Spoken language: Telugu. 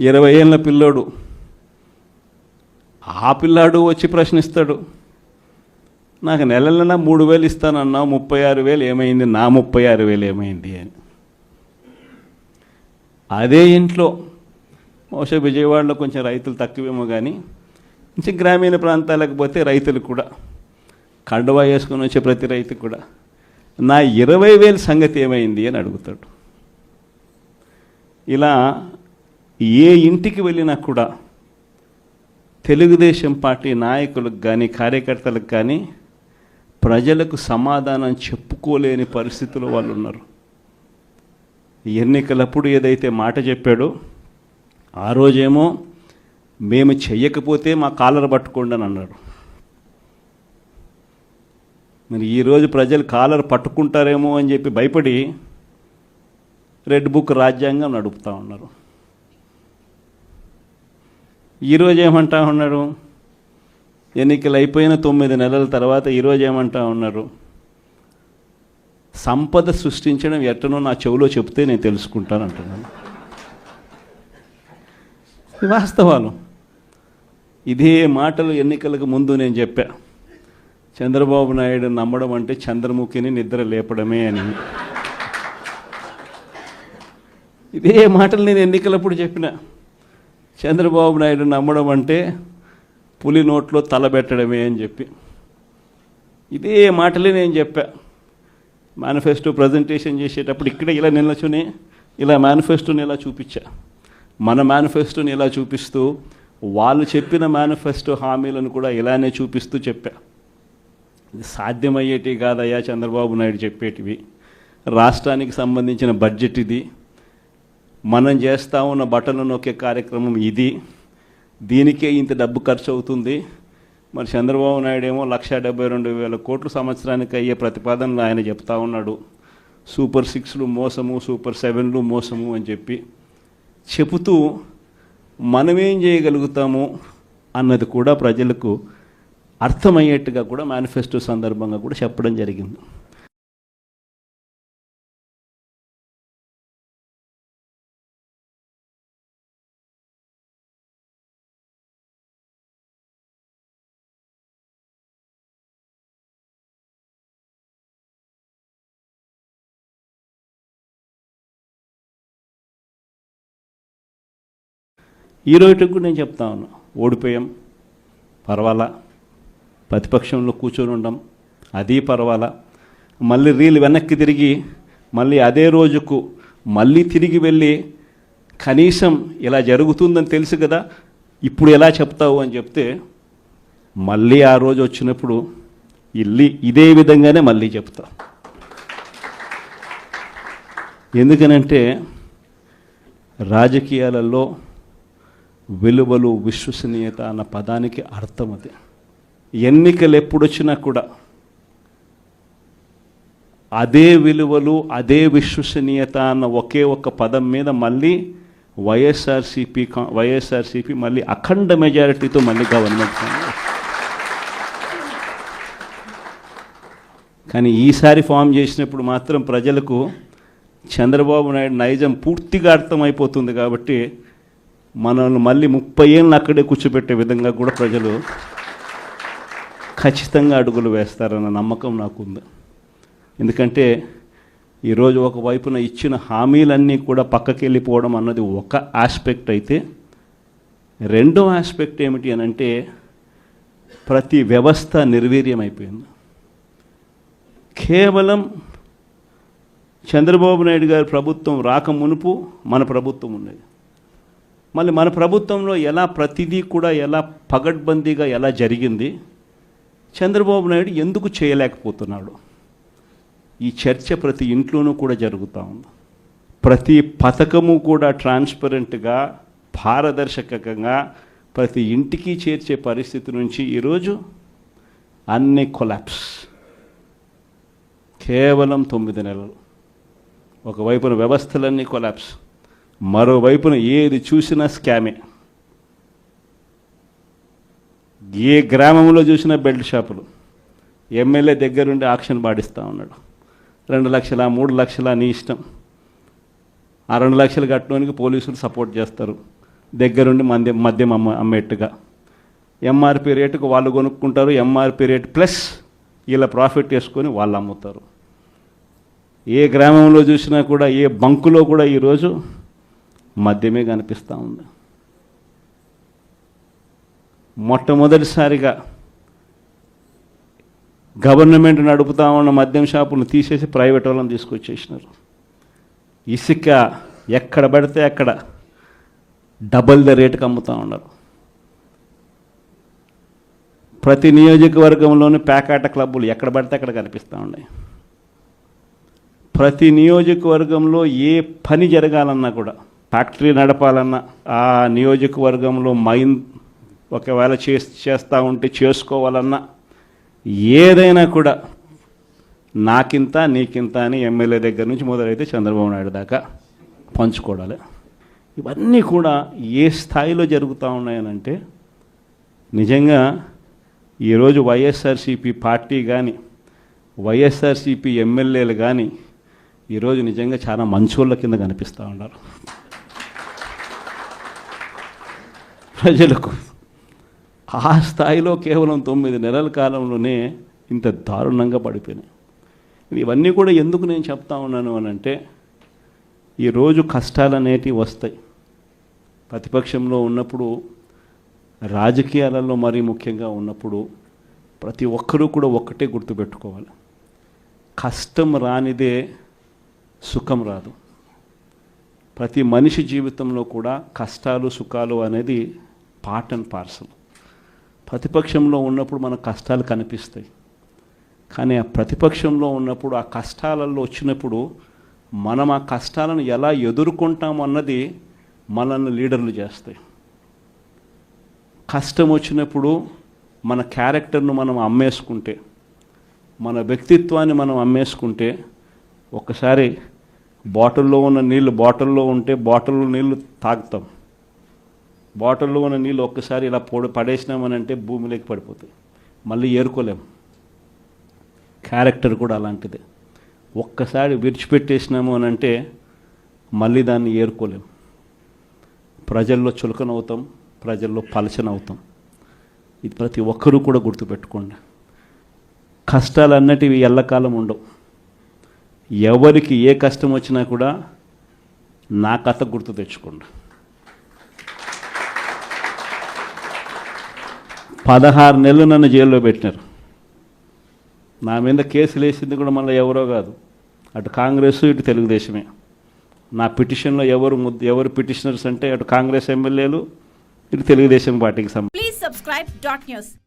ఇరవై ఏళ్ళ పిల్లోడు. ఆ పిల్లాడు వచ్చి ప్రశ్నిస్తాడు. నాకు నెల మూడు వేలు ఇస్తానన్నావు ముప్పై ఆరు వేలు ఏమైంది? నా ముప్పై ఆరు వేలు ఏమైంది అని. అదే ఇంట్లో బహుశా విజయవాడలో కొంచెం రైతులు తక్కువేమో కానీ కొంచెం గ్రామీణ ప్రాంతాలకు పోతే రైతులు కూడా కండువా వేసుకుని వచ్చే ప్రతి రైతు కూడా నా ఇరవై వేల సంగతి ఏమైంది అని అడుగుతాడు. ఇలా ఏ ఇంటికి వెళ్ళినా కూడా తెలుగుదేశం పార్టీ నాయకులకు కానీ కార్యకర్తలకు కానీ ప్రజలకు సమాధానం చెప్పుకోలేని పరిస్థితిలో వాళ్ళు ఉన్నారు. ఎన్నికలప్పుడు ఏదైతే మాట చెప్పాడో ఆ రోజేమో మేము చెయ్యకపోతే మా కాలర్ పట్టుకోండి అని అన్నాడు. మరి ఈరోజు ప్రజలు కాలర్ పట్టుకుంటారేమో అని చెప్పి భయపడి రెడ్ బుక్ రాజ్యాంగం నడుపుతా ఉన్నారు. ఈరోజు ఏమంటా ఉన్నారు? ఎన్నికలు అయిపోయిన తొమ్మిది నెలల తర్వాత ఈరోజు ఏమంటా ఉన్నారు? సంపద సృష్టించడం ఎట్టనో నా చెవిలో చెప్తే నేను తెలుసుకుంటాను అంటున్నాను. వాస్తవాలు. ఇదే మాటలు ఎన్నికలకు ముందు నేను చెప్పా. చంద్రబాబు నాయుడు నమ్మడం అంటే చంద్రముఖిని నిద్ర లేపడమే అని. ఇదే మాటలు నేను ఎన్నికలప్పుడు చెప్పిన. చంద్రబాబు నాయుడు నమ్మడం అంటే పులి నోట్లో తలబెట్టడమే అని చెప్పి. ఇదే మాటలే నేను చెప్పా. మేనిఫెస్టో ప్రజెంటేషన్ చేసేటప్పుడు ఇక్కడ ఇలా నిల్చుని ఇలా మేనిఫెస్టోని ఇలా చూపించా? మన మేనిఫెస్టోని ఇలా చూపిస్తూ వాళ్ళు చెప్పిన మేనిఫెస్టో హామీలను కూడా ఇలానే చూపిస్తూ చెప్పా. ఇది సాధ్యమయ్యేటివి కాదయ్యా చంద్రబాబు నాయుడు చెప్పేటివి. రాష్ట్రానికి సంబంధించిన బడ్జెట్ ఇది. మనం చేస్తా ఉన్న బట్టలు నొక్కే కార్యక్రమం ఇది. దీనికే ఇంత డబ్బు ఖర్చు అవుతుంది. మరి చంద్రబాబు నాయుడు ఏమో లక్ష డెబ్బై రెండు వేల కోట్లు సంవత్సరానికి అయ్యే ప్రతిపాదనలు ఆయన చెప్తా ఉన్నాడు. సూపర్ సిక్స్లు మోసము సూపర్ సెవెన్లు మోసము అని చెప్పి చెబుతూ మనమేం చేయగలుగుతాము అన్నది కూడా ప్రజలకు అర్థమయ్యేట్టుగా కూడా మేనిఫెస్టో సందర్భంగా కూడా చెప్పడం జరిగింది. ఈ రోజు కూడా నేను చెప్తా ఉన్నా. ఓడిపోయాం పర్వాలా. ప్రతిపక్షంలో కూర్చొని ఉండం అది పర్వాలా. మళ్ళీ రీలు వెనక్కి తిరిగి మళ్ళీ అదే రోజుకు మళ్ళీ తిరిగి వెళ్ళి కనీసం ఇలా జరుగుతుందని తెలుసు కదా ఇప్పుడు ఎలా చెప్తావు అని చెప్తే మళ్ళీ ఆ రోజు వచ్చినప్పుడు ఇల్లి ఇదే విధంగానే మళ్ళీ చెప్తా. ఎందుకనంటే రాజకీయాలలో విలువలు విశ్వసనీయత అన్న పదానికి అర్థం అది. ఎన్నికలు ఎప్పుడొచ్చినా కూడా అదే విలువలు అదే విశ్వసనీయత అన్న ఒకే ఒక్క పదం మీద మళ్ళీ వైఎస్ఆర్సీపీ వైఎస్ఆర్సీపీ మళ్ళీ అఖండ మెజారిటీతో మళ్ళీ గవర్నమెంట్ కానీ ఈసారి ఫామ్ చేసినప్పుడు మాత్రం ప్రజలకు చంద్రబాబు నాయుడు నైజం పూర్తిగా అర్థమైపోతుంది కాబట్టి మనల్ని మళ్ళీ ముప్పై ఏళ్ళు అక్కడే కూర్చోబెట్టే విధంగా కూడా ప్రజలు ఖచ్చితంగా అడుగులు వేస్తారన్న నమ్మకం నాకుంది. ఎందుకంటే ఈరోజు ఒకవైపున ఇచ్చిన హామీలన్నీ కూడా పక్కకి వెళ్ళిపోవడం అన్నది ఒక ఆస్పెక్ట్ అయితే రెండో ఆస్పెక్ట్ ఏమిటి అని అంటే ప్రతి వ్యవస్థ నిర్వీర్యం అయిపోయింది కేవలం చంద్రబాబు నాయుడు గారి ప్రభుత్వం రాక మునుపు మన ప్రభుత్వం ఉన్నది మళ్ళీ మన ప్రభుత్వంలో ఎలా ప్రతిదీ కూడా ఎలా పగడ్బందీగా ఎలా జరిగింది? చంద్రబాబు నాయుడు ఎందుకు చేయలేకపోతున్నాడు? ఈ చర్చ ప్రతి ఇంట్లోనూ కూడా జరుగుతూ ఉంది. ప్రతి పథకము కూడా ట్రాన్స్పరెంట్గా పారదర్శకంగా ప్రతి ఇంటికి చేర్చే పరిస్థితి నుంచి ఈరోజు అన్ని కొలాప్స్. కేవలం తొమ్మిది నెలలు. ఒకవైపున వ్యవస్థలన్నీ కొలాప్స్. మరోవైపున ఏది చూసినా స్కామే. ఏ గ్రామంలో చూసినా బెల్ట్ షాపులు. ఎమ్మెల్యే దగ్గరుండి ఆక్షన్ పాటిస్తూ ఉన్నాడు. రెండు లక్షల మూడు లక్షల నీ ఇష్టం. ఆ రెండు లక్షలు కట్టడానికి పోలీసులు సపోర్ట్ చేస్తారు. దగ్గరుండి మద్యం మద్యం అమ్మ అమ్మేట్టుగా. ఎంఆర్పి రేటుకు వాళ్ళు కొనుక్కుంటారు. ఎంఆర్పి రేట్ ప్లస్ ఇలా ప్రాఫిట్ చేసుకొని వాళ్ళు అమ్ముతారు. ఏ గ్రామంలో చూసినా కూడా ఏ బంకులో కూడా ఈరోజు మద్యమే కనిపిస్తూ ఉంది. మొట్టమొదటిసారిగా గవర్నమెంట్ నడుపుతా ఉన్న మద్యం షాపులను తీసేసి ప్రైవేట్ వాళ్ళని తీసుకొచ్చేసినారు. ఇసుక ఎక్కడ పడితే అక్కడ డబల్ ద రేటుకి అమ్ముతూ ఉన్నారు. ప్రతి నియోజకవర్గంలోని ప్యాకాట క్లబ్బులు ఎక్కడ పడితే అక్కడ కనిపిస్తూ ఉన్నాయి. ప్రతి నియోజకవర్గంలో ఏ పని జరగాలన్నా కూడా ఫ్యాక్టరీ నడపాలన్నా ఆ నియోజకవర్గంలో మైన్ ఒకవేళ చే చేస్తూ ఉంటే చేసుకోవాలన్నా ఏదైనా కూడా నాకింత నీకింత అని ఎమ్మెల్యే దగ్గర నుంచి మొదలైతే చంద్రబాబు నాయుడు దాకా పంచుకోవడాలి. ఇవన్నీ కూడా ఏ స్థాయిలో జరుగుతూ ఉన్నాయనంటే నిజంగా ఈరోజు వైఎస్ఆర్సీపీ పార్టీ కానీ వైఎస్ఆర్సీపీ ఎమ్మెల్యేలు కానీ ఈరోజు నిజంగా చాలా మంచోళ్ళ కింద కనిపిస్తూ ఉన్నారు. ప్రజలకు. ఆ స్థాయిలో కేవలం తొమ్మిది నెలల కాలంలోనే ఇంత దారుణంగా పడిపోయినాయి. ఇవన్నీ కూడా ఎందుకు నేను చెప్తా ఉన్నాను అని అంటే ఈరోజు కష్టాలు అనేటివి వస్తాయి. ప్రతిపక్షంలో ఉన్నప్పుడు రాజకీయాలలో మరీ ముఖ్యంగా ఉన్నప్పుడు ప్రతి ఒక్కరూ కూడా ఒక్కటే గుర్తుపెట్టుకోవాలి. కష్టం రానిదే సుఖం రాదు. ప్రతి మనిషి జీవితంలో కూడా కష్టాలు సుఖాలు అనేది పార్ట్ అండ్ పార్సల్ ప్రతిపక్షంలో ఉన్నప్పుడు మన కష్టాలు కనిపిస్తాయి. కానీ ఆ ప్రతిపక్షంలో ఉన్నప్పుడు ఆ కష్టాలలో వచ్చినప్పుడు మనం ఆ కష్టాలను ఎలా ఎదుర్కొంటాం అన్నది మనల్ని లీడర్లు చేస్తాయి. కష్టం వచ్చినప్పుడు మన క్యారెక్టర్ను మనం అమ్మేసుకుంటే మన వ్యక్తిత్వాన్ని మనం అమ్మేసుకుంటే ఒకసారి బాటిల్లో ఉన్న నీళ్ళు బాటిల్లో ఉంటే బాటిల్లో నీళ్ళు తాగుతాం. బాటిల్లో ఉన్న నీళ్ళు ఒక్కసారి ఇలా పొడి పడేసినామనంటే భూమిలోకి పడిపోతాయి. మళ్ళీ ఏరుకోలేం. క్యారెక్టర్ కూడా అలాంటిదే. ఒక్కసారి విడిచిపెట్టేసినాము అని అంటే మళ్ళీ దాన్ని ఏరుకోలేం. ప్రజల్లో చులకనవుతాం ప్రజల్లో పలచనవుతాం ఇది ప్రతి ఒక్కరూ కూడా గుర్తుపెట్టుకోండి. కష్టాలు అన్నటివి ఎల్లకాలం ఉండవు. ఎవరికి ఏ కష్టం వచ్చినా కూడా నా కథ గుర్తు తెచ్చుకోండి. పదహారు నెలలు నన్ను జైల్లో పెట్టినారు. నా మీద కేసులు వేసింది కూడా మళ్ళీ ఎవరో కాదు. అటు కాంగ్రెస్ ఇటు తెలుగుదేశమే. నా పిటిషన్లో ఎవరు ఎవరు పిటిషనర్స్ అంటే అటు కాంగ్రెస్ ఎమ్మెల్యేలు ఇటు తెలుగుదేశం పార్టీకి సంబంధించి.